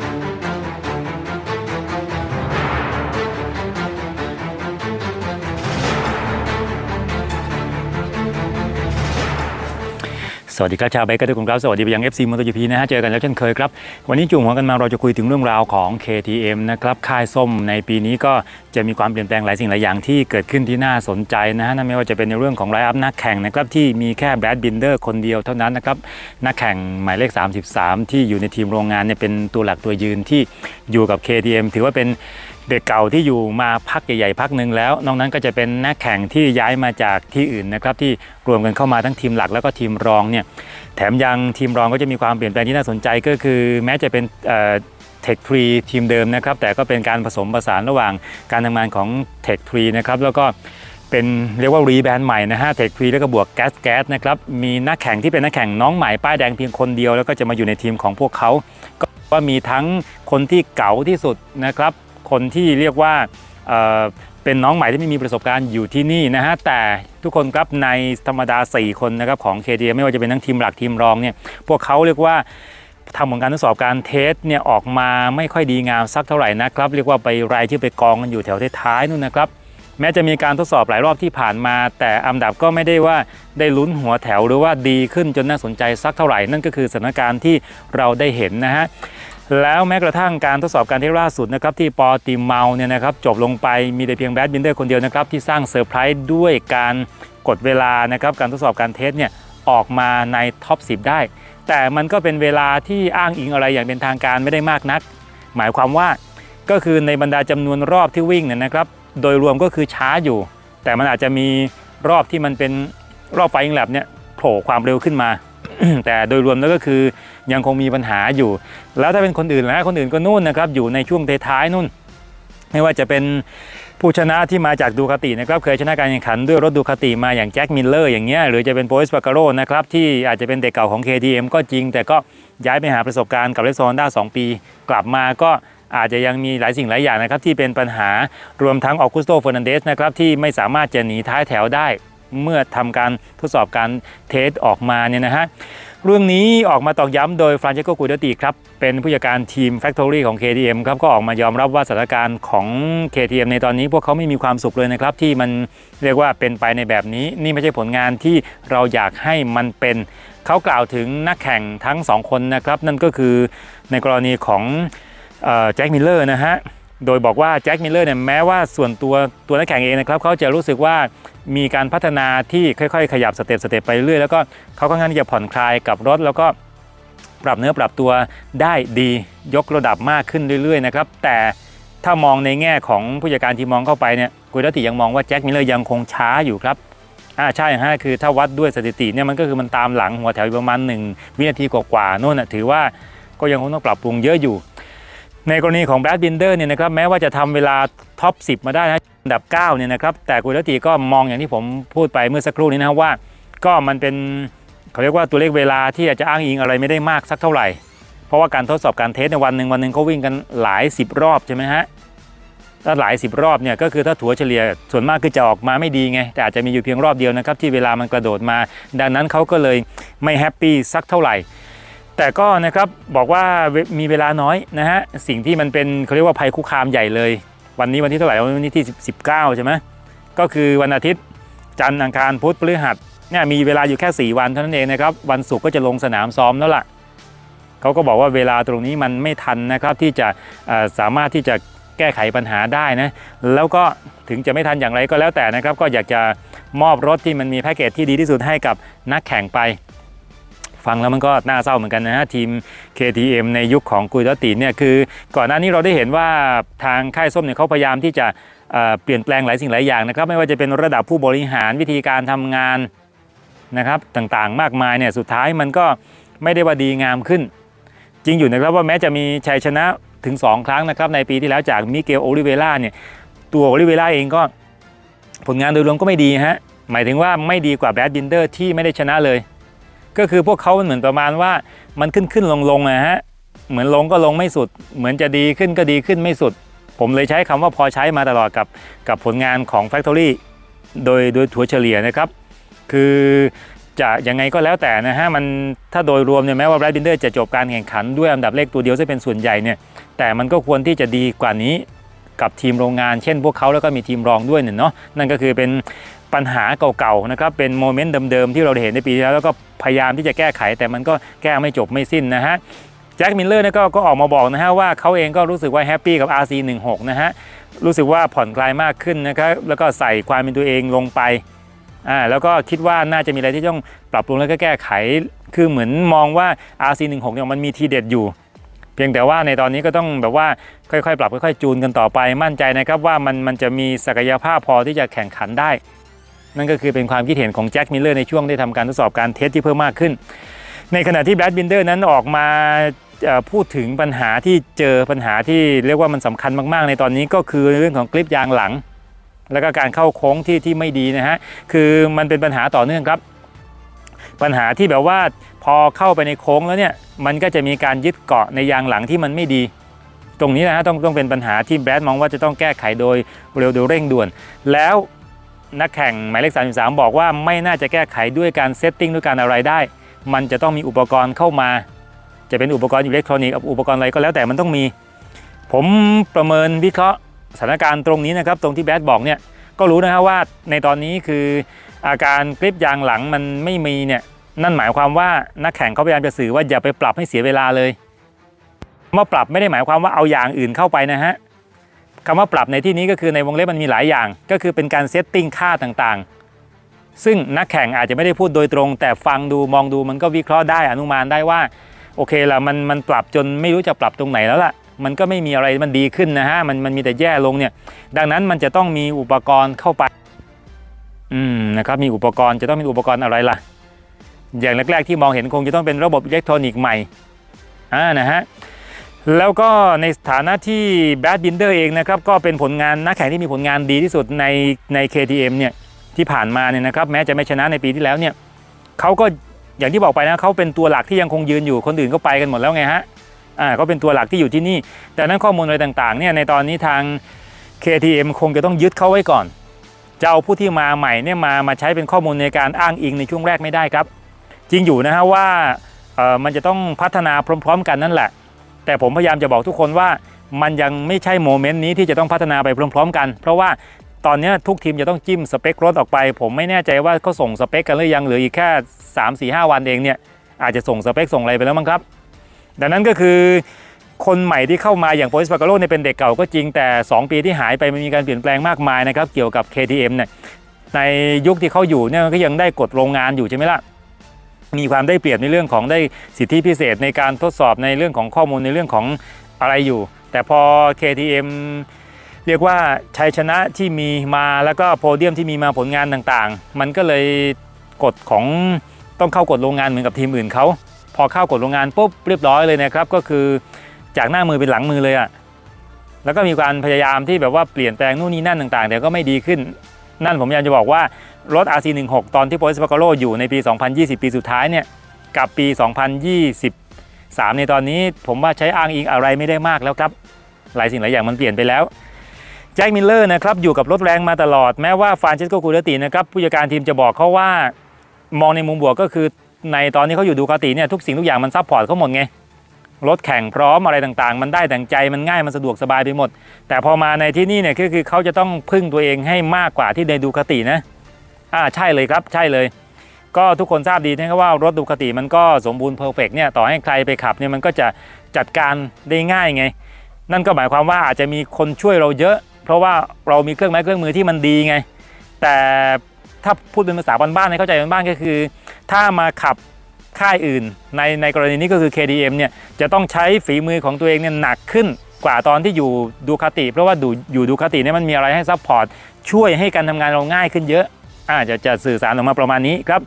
ส วัสดีครับชาวไบค์กันทุกคนครับ สวัสดีไปยัง FC m o t o GP นะฮะ เจอกันแล้วเช่นเคยครับ วันนี้จุ่มหัวกันมาเราจะคุยถึงเรื่องราวของ KTM นะครับ ค่ายส้มในปีนี้ก็จะมีความเปลี่ยนแปลงหลายสิ่งหลายอย่างที่เกิดขึ้นที่น่าสนใจนะฮะนั่นไม่ว่าจะเป็นในเรื่องของไลฟ์อัพนักแข่งนะครับที่มีแค่แบรดบินเดอร์คนเดียวเท่านั้นนะครับนักแข่งหมายเลข 33 ที่อยู่ในทีมโรงงานเนี่ยเป็นตัวหลักตัวยืนที่อยู่กับ KTM ถือว่าเป็น เด็กเก่าที่อยู่มาพักใหญ่ๆพักหนึ่งแล้ว นอกนั้นก็จะเป็นนักแข่งที่ย้ายมาจากที่อื่นนะครับที่รวมกันเข้ามาทั้งทีมหลักแล้วก็ทีมรองเนี่ยแถมยังทีมรองก็จะมีความเปลี่ยนแปลงที่น่าสนใจก็คือ แม้จะเป็นเทคทรีทีมเดิมนะครับแต่ก็เป็นการผสมผสานระหว่างการทำงานของเทคทรีนะครับแล้วก็เป็นเรียกว่ารีแบรนด์ใหม่นะฮะเทคทรีแล้วก็บวกแก๊สแก๊สนะครับมีนักแข่งที่เป็นนักแข่งน้องใหม่ป้ายแดงเพียงคนเดียวแล้วก็จะมาอยู่ในทีมของพวกเขาก็ว่ามีทั้งคนที่เก๋าที่สุดนะครับ คนที่เรียกว่าเเป็นน้องใหม่ที่ไม่มีประสบการณ์อยู่ที่นี่นะฮะแต่ทุกคนครับในธรรมดา 4 คนนะครับของ KTM ไม่ว่าจะเป็นทั้งทีมหลักทีมรองเนี่ยพวกเขาเรียกว่าทำผลการทดสอบการเทสเนี่ยออกมาไม่ค่อยดีงามสักเท่าไหร่นะครับ เรียกว่าไปรายที่ไปกองกันอยู่แถวท้ายนู่นนะครับ แม้จะมีการทดสอบหลายรอบที่ผ่านมา แต่อันดับก็ไม่ได้ว่าได้ลุ้นหัวแถวหรือว่าดีขึ้นจนน่าสนใจสักเท่าไหร่นั่นก็คือสถานการณ์ที่เราได้เห็นนะฮะ แล้วแม้กระทั่งการทดสอบการเทสล่าสุดนะครับที่ปอติเมาเนี่ยนะครับจบลงไปมีแต่เพียงแบดบินเดอร์คนเดียวนะครับที่สร้างเซอร์ไพรส์ด้วยการกดเวลานะครับการทดสอบการเทสเนี่ยออกมาในท็อป 10 ได้ แต่มันก็เป็นเวลาที่อ้างอิงอะไรอย่างเป็นทางการไม่ได้มากนัก หมายความว่าก็คือในบรรดาจำนวนรอบที่วิ่งเนี่ยนะครับโดยรวมก็คือช้าอยู่ แต่มันอาจจะมีรอบที่มันเป็นรอบไฟอิงแลบเนี่ยโผล่ความเร็วขึ้นมา แต่โดยรวมแล้วก็คือยังคงมีปัญหาอยู่ แล้วถ้าเป็นคนอื่นแล้วคนอื่นก็นู่นนะครับอยู่ในช่วงท้ายๆนู่น ไม่ว่าจะเป็นผู้ชนะที่มาจากดูคาตินะครับเคยชนะการแข่งขันด้วยรถดูคาติมาอย่างแจ็คมิลเลอร์อย่างเงี้ยหรือจะเป็นโปรสปาการโรนะครับที่อาจจะเป็นเด็กเก่าของ KTM ก็จริง แต่ก็ย้ายไปหาประสบการณ์กับเลสซอนด้า2ปี กลับมาก็อาจจะยังมีหลายสิ่งหลายอย่างนะครับที่เป็นปัญหารวมทั้งออกุสโตเฟอร์นันเดสนะครับที่ไม่สามารถจะหนีท้ายแถวได้ เมื่อทำการทดสอบการเทสออกมาเนี่ยนะฮะเรื่องนี้ออกมาตอกย้ำโดยฟรานเชโกกูเดติครับ เป็นผู้จัดการทีม Factory ของ KTM ครับ ก็ออกมายอมรับว่าสถานการณ์ของ KTM ในตอนนี้พวกเขาไม่มีความสุขเลยนะครับ ที่มันเรียกว่าเป็นไปในแบบนี้ นี่ไม่ใช่ผลงานที่เราอยากให้มันเป็นเขากล่าวถึงนักแข่งทั้ง 2 คนนะครับ นั่นก็คือในกรณีของแจ็คมิลเลอร์นะฮะ โดยบอกว่าแจ็คมิลเลอร์เนี่ยแม้ว่าส่วนตัวตัวนักแข่งเองนะครับเขาจะรู้สึกว่ามีการพัฒนาที่ค่อยๆ ขยับสเต็ปสเต็ปไปเรื่อยแล้วก็เขาค่อนข้างที่จะผ่อนคลายกับรถแล้วก็ปรับเนื้อปรับตัวได้ดียกระดับมากขึ้นเรื่อยๆนะครับแต่ถ้ามองในแง่ของผู้จัดการทีมมองเข้าไปเนี่ยกุยดติยังมองว่าแจ็คมิลเลอร์ยังคงช้าอยู่ครับอ่าใช่ฮะคือถ้าวัดด้วยสถิติเนี่ยมันก็คือมันตามหลังหัวแถวอยู่ประมาณ 1 วินาทีกว่าๆนู่นนะถือว่าก็ยังคงต้องปรับปรุงเยอะอยู่ ในกรณีของแบรดบินเดอร์เนี่ยนะครับแม้ว่าจะทำเวลาท็อป 10 มาได้นะอันดับ9เนี่ยนะครับแต่กุยดติก็มองอย่างที่ผมพูดไปเมื่อสักครู่นี้นะครับว่า ก็มันเป็นเขาเรียกว่าตัวเลขเวลาที่อาจจะอ้างอิงอะไรไม่ได้มากสักเท่าไหร่ เพราะว่าการทดสอบการเทสในวันหนึ่งวันหนึ่งเขาวิ่งกันหลาย 10 รอบใช่ไหมฮะถ้าหลาย 10 รอบเนี่ยก็คือถ้าถัวเฉลี่ยส่วนมากคือจะออกมาไม่ดีไง แต่อาจจะมีอยู่เพียงรอบเดียวนะครับที่เวลามันกระโดดมา ดังนั้นเขาก็เลยไม่แฮปปี้สักเท่าไหร่ แต่ก็นะครับบอกว่ามีเวลาน้อยนะฮะสิ่งที่มันเป็นเขาเรียกว่าภัยคุกคามใหญ่เลย วันนี้วันที่เท่าไหร่วันนี้ที่ 19 ใช่ไหมก็คือวันอาทิตย์จันทร์อังคารพุธพฤหัสเนี่ยมีเวลาอยู่แค่ 4 วันเท่านั้นเองนะครับวันศุกร์ก็จะลงสนามซ้อมแล้วล่ะเขาก็บอกว่าเวลาตรงนี้มันไม่ทันนะครับที่จะสามารถที่จะแก้ไขปัญหาได้นะแล้วก็ถึงจะไม่ทันอย่างไรก็แล้วแต่นะครับ ก็อยากจะมอบรถที่มันมีแพ็กเกจที่ดีที่สุดให้กับนักแข่งไป ฟังแล้วมันก็น่าเศร้าเหมือนกันนะฮะทีม KTM ในยุคของกุยดติเนี่ยคือ ก่อนหน้านี้เราได้เห็นว่าทางค่ายส้มเนี่ยเขาพยายามที่จะเเปลี่ยนแปลงหลายสิ่งหลายอย่างนะครับไม่ว่าจะเป็นระดับผู้บริหารวิธีการทำงานนะครับต่างๆมากมายเนี่ยสุดท้ายมันก็ไม่ได้ว่าดีงามขึ้น จริงอยู่นะครับว่าแม้จะมีชัยชนะถึง 2 ครั้งนะครับในปีที่แล้วจากมิเกลโอลิเวล่าเนี่ยตัวโอลิเวล่าเองก็ผลงานโดยรวมก็ไม่ดีฮะหมายถึงว่าไม่ดีกว่าแบดบินเดอร์ที่ไม่ได้ชนะเลย ก็คือพวกเขาเหมือนประมาณว่ามันขึ้นขึ้นลงลงนะฮะเหมือนลงก็ลงไม่สุด เหมือนจะดีขึ้นก็ดีขึ้นไม่สุด ผมเลยใช้คำว่าพอใช้มาตลอดกับกับผลงานของ Factory โดยโดยถัวเฉลี่ยนะครับ คือจะยังไงก็แล้วแต่นะฮะมันถ้าโดยรวมเนี่ยแม้ว่าแบรดบินเดอร์จะจบการแข่งขันด้วยอันดับเลขตัวเดียวซึ่งเป็นส่วนใหญ่เนี่ยแต่มันก็ควรที่จะดีกว่านี้กับทีมโรงงาน เช่นพวกเขาแล้วก็มีทีมรองด้วยเนี่ยเนาะนั่นก็คือเป็น ปัญหาเก่าๆนะครับเป็นโมเมนต์เดิมๆที่เราเห็นในปีที่แล้วแล้วก็พยายามที่จะแก้ไข แต่มันก็แก้ไม่จบไม่สิ้นนะฮะแจ็คมิลเลอร์นี่ก็ก็ออกมาบอกนะฮะว่าเขาเองก็รู้สึกว่าแฮปปี้กับ RC16 นะฮะรู้สึกว่าผ่อนคลายมากขึ้นนะครับแล้วก็ใส่ความเป็นตัวเองลงไปอ่าแล้วก็คิดว่าน่าจะมีอะไรที่ต้องปรับปรุงแล้วก็แก้ไข คือเหมือนมองว่า RC16 เนี่ยมันมีทีเด็ดอยู่ เพียงแต่ว่าในตอนนี้ก็ต้องแบบว่าค่อยๆ ปรับค่อยๆจูนกันต่อไปมั่นใจนะครับว่ามันมันจะมีศักยภาพพอที่จะแข่งขันได้ นั่นก็คือเป็นความคิดเห็นของแจ็คมิลเลอร์ในช่วงได้ทำการทดสอบการเทสที่เพิ่มมากขึ้น ในขณะที่แบรดบินเดอร์นั้นออกมาพูดถึงปัญหาที่เจอปัญหาที่เรียกว่ามันสำคัญมากๆ ในตอนนี้ก็คือเรื่องของกลิปยางหลัง แล้วก็การเข้าโค้งที่ที่ไม่ดีนะฮะคือมันเป็นปัญหาต่อเนื่องครับ ปัญหาที่แบบว่าพอเข้าไปในโค้งแล้วเนี่ยมันก็จะมีการยึดเกาะในยางหลังที่มันไม่ดีตรงนี้นะฮะต้องต้องเป็นปัญหาที่แบรดมองว่าจะต้องแก้ไขโดยเร็วโดยเร่งด่วน แล้ว นักแข่งหมายเลข 33 บอกว่าไม่น่าจะแก้ไขด้วยการเซตติ้งด้วยการอะไรได้ มันจะต้องมีอุปกรณ์เข้ามา จะเป็นอุปกรณ์อิเล็กทรอนิกส์อุปกรณ์อะไรก็แล้วแต่มันต้องมี ผมประเมินวิเคราะห์สถานการณ์ตรงนี้นะครับ ตรงที่แบดบอกเนี่ยก็รู้นะครับว่าในตอนนี้คืออาการกริปยางหลังมันไม่มีเนี่ยนั่นหมายความว่านักแข่งเขาพยายามจะสื่อว่าอย่าไปปรับให้เสียเวลาเลยคำว่าปรับไม่ได้หมายความว่าเอาอย่างอื่นเข้าไปนะฮะ คำว่าปรับในที่นี้ก็คือในวงเล็บมันมีหลายอย่าง ก็คือเป็นการเซตติ้งค่าต่างๆ ซึ่งนักแข่งอาจจะไม่ได้พูดโดยตรง แต่ฟังดูมองดูมันก็วิเคราะห์ได้อนุมานได้ว่า โอเคละมันมันปรับจนไม่รู้จะปรับตรงไหนแล้วล่ะ มันก็ไม่มีอะไรมันดีขึ้นนะฮะมันมันมีแต่แย่ลงเนี่ย ดังนั้นมันจะต้องมีอุปกรณ์เข้าไปอืมนะครับมีอุปกรณ์จะต้องมีอุปกรณ์อะไรล่ะ อย่างแรกๆที่มองเห็นคงจะต้องเป็นระบบอิเล็กทรอนิกส์ใหม่อ่านะฮะ แล้วก็ในฐานะที่แบดบินเดอร์เองนะครับก็เป็นผลงานนักแข่งที่มีผลงานดีที่สุดในใน KTM เนี่ยที่ผ่านมาเนี่ยนะครับแม้จะไม่ชนะในปีที่แล้วเนี่ยเขาก็อย่างที่บอกไปนะเขาเป็นตัวหลักที่ยังคงยืนอยู่คนอื่นก็ไปกันหมดแล้วไงฮะอ่าเขาเป็นตัวหลักที่อยู่ที่นี่ แต่นั้นข้อมูลอะไรต่างๆเนี่ยในตอนนี้ทาง KTM คงจะต้องยึดเขาไว้ก่อนจะเอาผู้ที่มาใหม่เนี่ยมามาใช้เป็นข้อมูลในการอ้างอิงในช่วงแรกไม่ได้ครับ จริงอยู่นะฮะว่าเอ่อมันจะต้องพัฒนาพร้อม ๆ กันนั่นแหละ แต่ผมพยายามจะบอกทุกคนว่ามันยังไม่ใช่โมเมนต์นี้ที่จะต้องพัฒนาไปพร้อม ๆ กัน เพราะว่าตอนนี้ทุกทีมจะต้องจิ้มสเปครถออกไป ผมไม่แน่ใจว่าเขาส่งสเปคกันหรือยังเหลืออีกแค่ 3 4 5 วันเองเนี่ยอาจจะส่งสเปคส่งอะไรไปแล้วมั้งครับ ดังนั้นก็คือคนใหม่ที่เข้ามาอย่างโปรลิสปาการโลเนี่ยเป็นเด็กเก่าก็จริงแต่ 2 ปีที่หายไปมันมีการเปลี่ยนแปลงมากมายนะครับเกี่ยวกับ KTM เนี่ยในยุคที่เขาอยู่เนี่ยก็ยังได้กฎโรงงานอยู่ใช่ไหมล่ะ มีความได้เปรียบในเรื่องของได้สิทธิพิเศษในการทดสอบในเรื่องของข้อมูลในเรื่องของอะไรอยู่ แต่พอ KTM เรียกว่าชัยชนะที่มีมาแล้วก็โพเดียมที่มีมาผลงานต่างๆ มันก็เลยกฎของต้องเข้ากฎโรงงานเหมือนกับทีมอื่นเขาพอเข้ากฎโรงงานปุ๊บเรียบร้อยเลยนะครับ ก็คือจากหน้ามือเป็นหลังมือเลยอะแล้วก็มีการพยายามที่แบบว่าเปลี่ยนแปลงนู่นนี่นั่นต่างๆ แต่ก็ไม่ดีขึ้น นั่นผมอยากจะบอกว่า รถ RC16 ตอนที่โปรลิสปา a โ o อยู่ในปี 2020 ปีสุดท้ายเนี่ยกับปี 2023 ในตอนนี้ผมว่าใช้อ้างอิงอะไรไม่ได้มากแล้วครับ หลายสิ่งหลายอย่างมันเปลี่ยนไปแล้วแจ็คมิลเลอร์นะครับอยู่กับรถแรงมาตลอดแม้ว่าฟานเชสโกกูเดตินะครับผู้จัดการทีมจะบอกเขาว่ามองในมุมบวกก็คือในตอนนี้เขาอยู่ดูคาติเนี่ยทุกสิ่งทุกอย่างมันซัพพอร์ตเขาหมดไงรถแข่งพร้อมอะไรต่างๆ มันได้ดังใจมันง่ายมันสะดวกสบายไปหมด แต่พอมาในที่นี่เนี่ยก็คือเขาจะต้องพึ่งตัวเองให้มากกว่าที่ในดูคาตินะ อ่าใช่เลยครับใช่เลย ก็ทุกคนทราบดีนะครับว่ารถดูคาติมันก็สมบูรณ์เพอร์เฟกเนี่ยต่อให้ใครไปขับเนี่ยมันก็จะจัดการได้ง่ายไง นั่นก็หมายความว่าอาจจะมีคนช่วยเราเยอะ เพราะว่าเรามีเครื่องไม้เครื่องมือที่มันดีไง แต่ถ้าพูดเป็นภาษาบ้านๆให้เข้าใจบ้านๆก็คือ ถ้ามาขับค่ายอื่น ในในกรณีนี้ก็คือ KDM เนี่ยจะต้องใช้ฝีมือของตัวเองเนี่ยหนักขึ้นกว่าตอนที่อยู่ดูคาติ เพราะว่าดูอยู่ดูคาติเนี่ยมันมีอะไรให้ซัพพอร์ตช่วยให้การทำงานเราง่ายขึ้นเยอะ อาจะจะสื่อสารออกมาประมาณนี้ครับ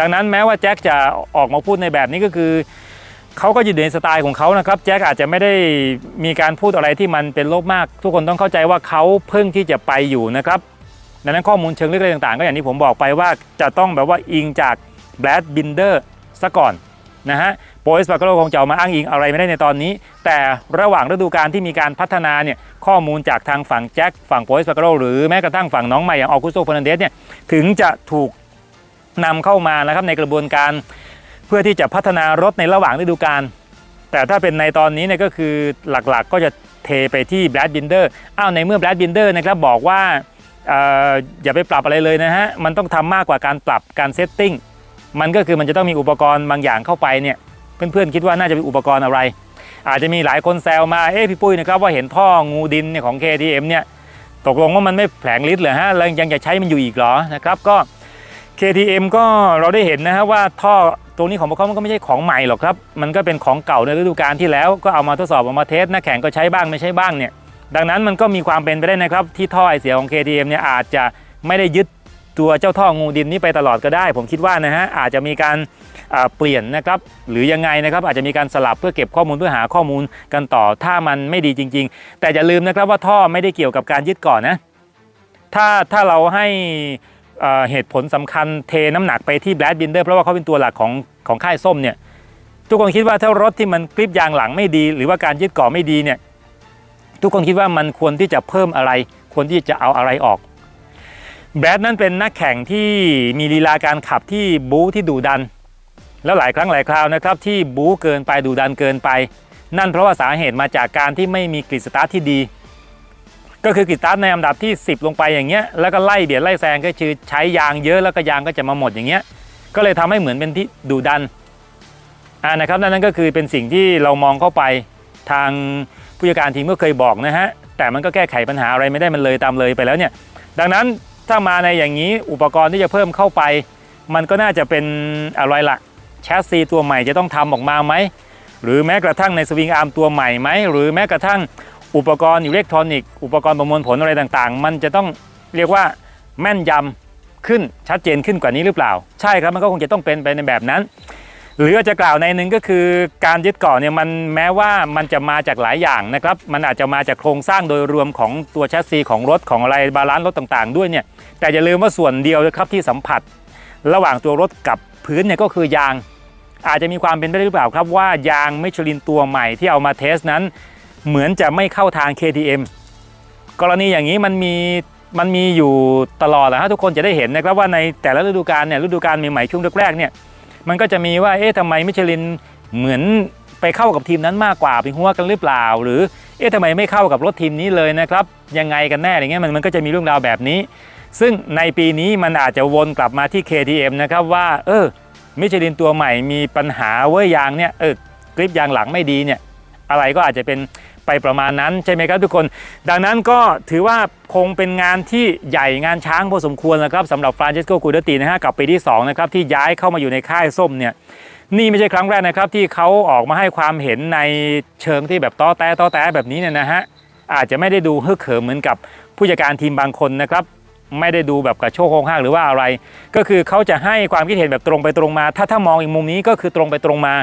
ดังนั้นแม้ว่าแจ็คจะออกมาพูดในแบบนี้ก็คือเขาก็อยู่ในสไตล์ของเขานะครับแจ็คอาจจะไม่ได้มีการพูดอะไรที่มันเป็นลบมาก ทุกคนต้องเข้าใจว่าเขาเพิ่งที่จะไปอยู่นะครับดังนั้นข้อมูลเชิงลึกอะไรต่างๆ ก็อย่างที่ผมบอกไปว่าจะต้องแบบว่าอิงจากแบรดบินเดอร์ซะก่อนนะฮะ โปเอสปาร์โกคงจะเอามาอ้างอิงอะไรไม่ได้ในตอนนี้ แต่ระหว่างฤดูกาลที่มีการพัฒนาเนี่ยข้อมูลจากทางฝั่งแจ็คฝั่งโปเอสปาร์โกหรือแม้กระทั่งฝั่งน้องใหม่อย่างออกุสโตเฟอนันเดสเนี่ยถึงจะถูกนำเข้ามานะครับในกระบวนการเพื่อที่จะพัฒนารถในระหว่างฤดูกาลแต่ถ้าเป็นในตอนนี้เนี่ยก็คือหลักๆก็จะเทไปที่แบ d บินเดอร์อ้าวในเมื่อแบ d บินเดอร์นะครับบอกว่าเอ่ออย่าไปปรับอะไรเลยนะฮะ มันต้องทำมากกว่าการปรับการเซตติ้ง มันก็คือมันจะต้องมีอุปกรณ์บางอย่างเข้าไปเนี่ย เพื่อนๆคิดว่าน่าจะเป็นอุปกรณ์อะไร อาจจะมีหลายคนแซวมาเอ๊ะพี่ปุ้ยนะครับว่าเห็นท่องูดินเนี่ยของ KTM เนี่ยตกลงว่ามันไม่แผลงฤทธิ์เหรอฮะแล้วยังจะใช้มันอยู่อีกเหรอนะครับก็ KTM ก็เราได้เห็นนะฮะว่าท่อตรงนี้ของพวกเขามันก็ไม่ใช่ของใหม่หรอกครับ มันก็เป็นของเก่าในฤดูกาลที่แล้วก็เอามาทดสอบเอามาเทสนะแข่งก็ใช้บ้างไม่ใช่บ้างเนี่ยดังนั้นมันก็มีความเป็นไปได้นะครับที่ท่อไอเสียของ KTM เนี่ยอาจจะไม่ได้ยึด ตัวเจ้าท่องูดินนี้ไปตลอดก็ได้ ผมคิดว่านะฮะอาจจะมีการเปลี่ยนนะครับหรือยังไงนะครับอาจจะมีการสลับเพื่อเก็บข้อมูลเพื่อหาข้อมูลกันต่อถ้ามันไม่ดีจริง ๆ แต่อย่าลืมนะครับว่าท่อไม่ได้เกี่ยวกับการยึดก่อนนะถ้าถ้าเราให้เหตุผลสำคัญเทน้ำหนักไปที่แบล็ดบินเดอร์เพราะว่าเขาเป็นตัวหลักของของค่ายส้มเนี่ยทุกคนคิดว่าถ้ารถที่มันกริปยางหลังไม่ดี หรือว่าการยึดก่อไม่ดีเนี่ยทุกคนคิดว่ามันควรที่จะเพิ่มอะไร ควรที่จะเอาอะไรออก แบรดนั้นเป็นนักแข่งที่มีลีลาการขับที่บู๊ที่ดุดัน แล้วหลายครั้งหลายคราวนะครับที่บู๊เกินไปดุดันเกินไป นั่นเพราะว่าสาเหตุมาจากการที่ไม่มีกริดสตาร์ทที่ดี ก็คือกริดสตาร์ทในอันดับที่ 10 ลงไปอย่างเงี้ยแล้วก็ไล่เบียดไล่แซงก็คือใช้ยางเยอะแล้วก็ยางก็จะมาหมดอย่างเงี้ยก็เลยทำให้เหมือนเป็นที่ดุดันอ่านะครับนั่นก็คือเป็นสิ่งที่เรามองเข้าไปทางผู้จัดการทีมก็เคยบอกนะฮะแต่มันก็แก้ไขปัญหาอะไรไม่ได้มันเลยตามเลยไปแล้วเนี่ยดังนั้น ถ้ามาในอย่างนี้อุปกรณ์ที่จะเพิ่มเข้าไป มันก็น่าจะเป็นอะไรละ่ะแชสซีตัวใหม่จะต้องทำออกมาไหมหรือแม้กระทั่งในสวิงอาร์มตัวใหม่ไหมหรือแม้กระทั่งอุปกรณ์อิเล็กทรอนิกส์อุปกรณ์ประมวลผลอะไรต่างๆ มันจะต้องเรียกว่าแม่นยำขึ้นชัดเจนขึ้นกว่านี้หรือเปล่า ใช่ครับมันก็คงจะต้องเป็นไปในแบบนั้น หรืออาจจะกล่าวในหนึ่งก็คือการยึดเกาะเนี่ยมันแม้ว่ามันจะมาจากหลายอย่างนะครับมันอาจจะมาจากโครงสร้างโดยรวมของตัวแชสซีของรถของอะไรบาลานซ์รถต่างๆ ด้วยเนี่ยแต่อย่าลืมว่าส่วนเดียวนะครับที่สัมผัส ระหว่างตัวรถกับพื้นเนี่ยก็คือยาง อาจจะมีความเป็นไปได้หรือเปล่าครับว่ายางมิชลินตัวใหม่ที่เอามาเทสนั้น เหมือนจะไม่เข้าทาง KTM กรณีอย่างนี้มันมีมันมีอยู่ตลอดแหละฮะทุกคนจะได้เห็นนะครับว่าในแต่ละฤดูกาลเนี่ยฤดูกาลใหม่ๆช่วงแรกๆเนี่ย มันก็จะมีว่าเอ๊ะทำไมมิชลินเหมือนไปเข้ากับทีมนั้นมากกว่าเป็นหัวกันหรือเปล่า หรือเอ๊ะทำไมไม่เข้ากับรถทีมนี้เลยนะครับยังไงกันแน่อะไรเงี้ยมันมันก็จะมีเรื่องราวแบบนี้ ซึ่งในปีนี้มันอาจจะวนกลับมาที่ KTM นะครับว่าเออมิชลินตัวใหม่มีปัญหาเว้ยยางเนี่ยเออกริปยางหลังไม่ดีเนี่ยอะไรก็อาจจะเป็น ไปประมาณนั้นใช่ไหมครับทุกคน ดังนั้นก็ถือว่าคงเป็นงานที่ใหญ่งานช้างพอสมควรนะครับสำหรับฟรานเชสโกกูเดตีนะฮะกับปีที่2นะครับที่ย้ายเข้ามาอยู่ในค่ายส้มเนี่ยนี่ไม่ใช่ครั้งแรกนะครับที่เขาออกมาให้ความเห็นในเชิงที่แบบต้อแต้ต้อแต้แบบนี้เนี่ยนะฮะอาจจะไม่ได้ดูฮึกเหิมเหมือนกับผู้จัดการทีมบางคนนะครับไม่ได้ดูแบบกระโชกโคงห้างหรือว่าอะไร ก็คือเขาจะให้ความคิดเห็นแบบตรงไปตรงมา ถ้าถ้ามองอีกมุมนี้ก็คือตรงไปตรงมา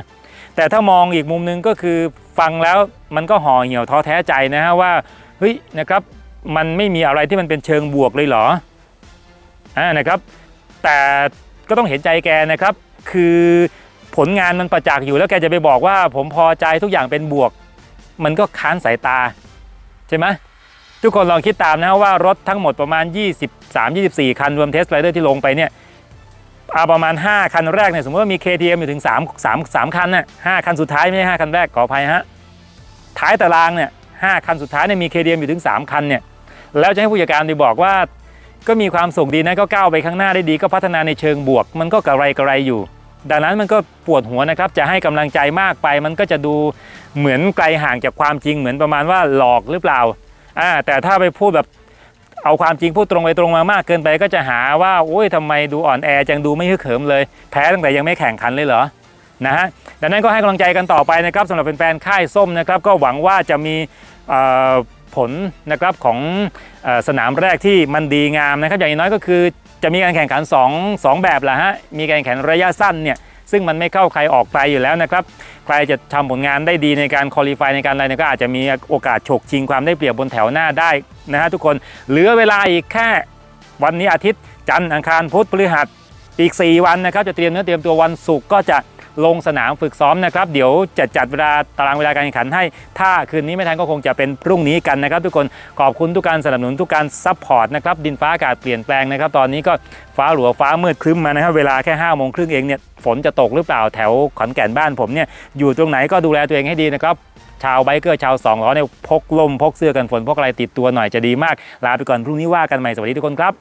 แต่ถ้ามองอีกมุมนึงก็คือฟังแล้วมันก็ห่อเหี่ยวท้อแท้ใจนะฮะว่าเฮ้ยนะครับมันไม่มีอะไรที่มันเป็นเชิงบวกเลยเหรออ่านะครับ แต่ก็ต้องเห็นใจแกนะครับ คือผลงานมันประจักษ์อยู่แล้วแกจะไปบอกว่า ผมพอใจทุกอย่างเป็นบวก มันก็ค้านสายตาใช่ไหมทุกคนลองคิดตามนะว่ารถทั้งหมดประมาณ 23-24 คันรวมเทสไ r เดอร์ที่ลงไปเนี่ย เอาประมาณ 5 คันแรกเนี่ยสมมติว่ามี KTM อยู่ถึง 3 3 3คันน่ะ5คันสุดท้ายไม่ใช่5คันแรกขออภัยฮะท้ายตารางเนี่ย5คันสุดท้ายเนี่ยมี KTM อยู่ถึง 3 คันเนี่ยแล้วจะให้ผู้จัดการไปบอกว่า ก็มีความสุขดีนะก็ก้าวไปข้างหน้าได้ดี ก็พัฒนาในเชิงบวก มันก็กระไรกระไรอยู่ ดังนั้นมันก็ปวดหัวนะครับจะให้กำลังใจมากไป มันก็จะดูเหมือนไกลห่างจากความจริงเหมือนประมาณว่าหลอกหรือเปล่าอ่าแต่ถ้าไปพูดแบบ เอาความจริงพูดตรงไปตรงมามากเกินไปก็จะหาว่าโอ้ยทำไมดูอ่อนแอจังดูไม่ฮึกเหิมเลย แพ้ตั้งแต่ยังไม่แข่งขันเลยเหรอนะฮะดังนั้นก็ให้กำลังใจกันต่อไปนะครับสำหรับแฟนๆค่ายส้มนะครับก็หวังว่าจะมีผลนะครับของอสนามแรกที่มันดีงามนะครับอย่างน้อยก็คือจะมีการแข่งขัน 2 2 แบบแหละฮะมีการแข่งขันระยะสั้นเนี่ยซึ่งมันไม่เข้าใครออกใครอยู่แล้วนะครับใครจะทำผลงานได้ดีในการคอลี่ฟายในการอะไรเนี่ยก็อาจจะมีโอกาสฉกชิงความได้เปรียบบนแถวหน้าได้ นะฮะทุกคนเหลือเวลาอีกแค่วันนี้อาทิตย์จันทร์อังคารพุธพฤหัสอีก 4 วันนะครับจะเตรียมเนื้อเตรียมตัววันศุกร์ก็จะลงสนามฝึกซ้อมนะครับ เดี๋ยวจะจัดเวลาตารางเวลาการแข่งขันให้ ถ้าคืนนี้ไม่ทันก็คงจะเป็นพรุ่งนี้กันนะครับ ทุกคนขอบคุณทุกการสนับสนุนทุกการซัพพอร์ตนะครับดินฟ้าอากาศเปลี่ยนแปลงนะครับ ตอนนี้ก็ฟ้าหลัวฟ้ามืดครึ้มมานะครับเวลาแค่5้าโมงครึ่งเองเนี่ยฝนจะตกหรือเปล่าแถวขอนแก่นบ้านผมเนี่ยอยู่ตรงไหนก็ดูแลตัวเองให้ดีนะครับ ชาวไบเกอร์ชาวสองล้อเนี่ยพกลมพกเสื้อกันฝนพกอะไรติดตัวหน่อยจะดีมาก ลาไปก่อนพรุ่งนี้ว่ากันใหม่สวัสดีทุกคนครับ